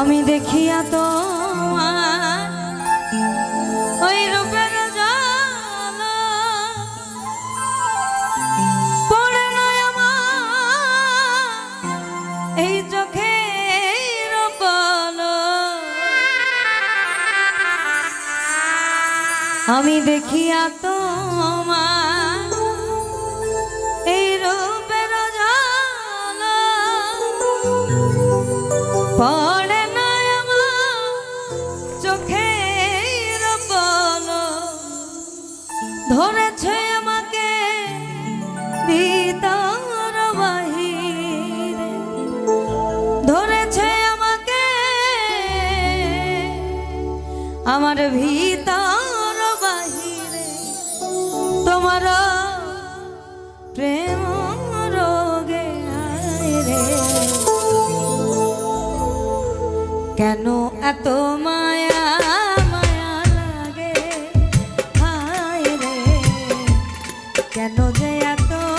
আমি দেখিয়া তো ওই রূপের এই চোখে আমি দেখিয়া তোমার ধরেছে আমাকে বিতার বাহিরে। ধরেছে আমাকে আমার ভিতার বাহিরে। তোমার প্রেম রোগে রে। কেন এত মা এত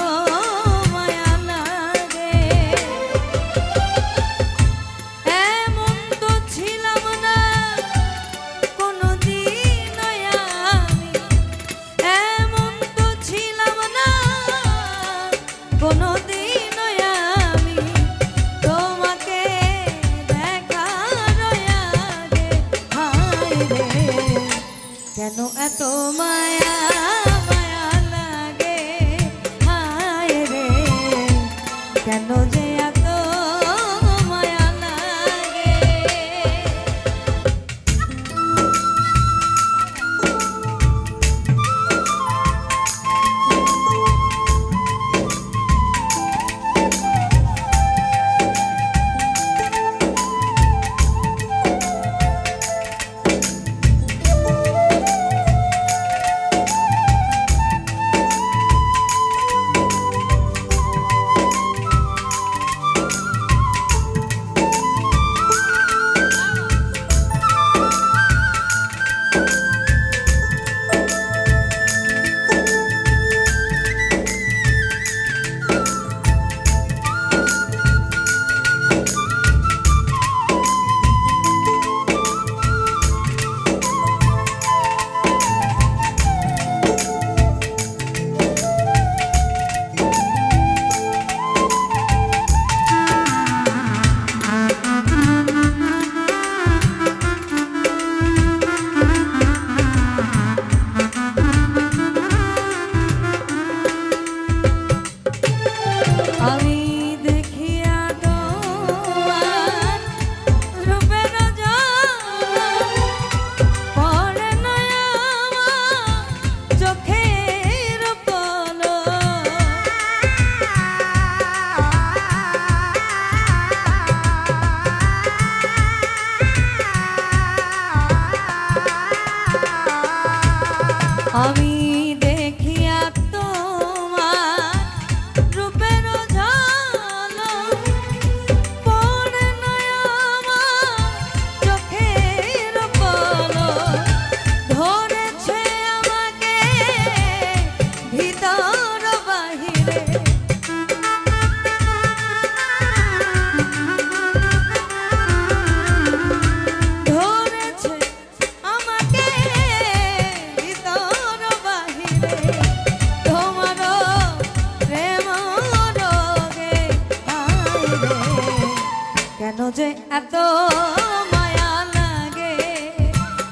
মায়া লাগে।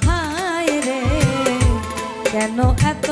হায় রে কেন এত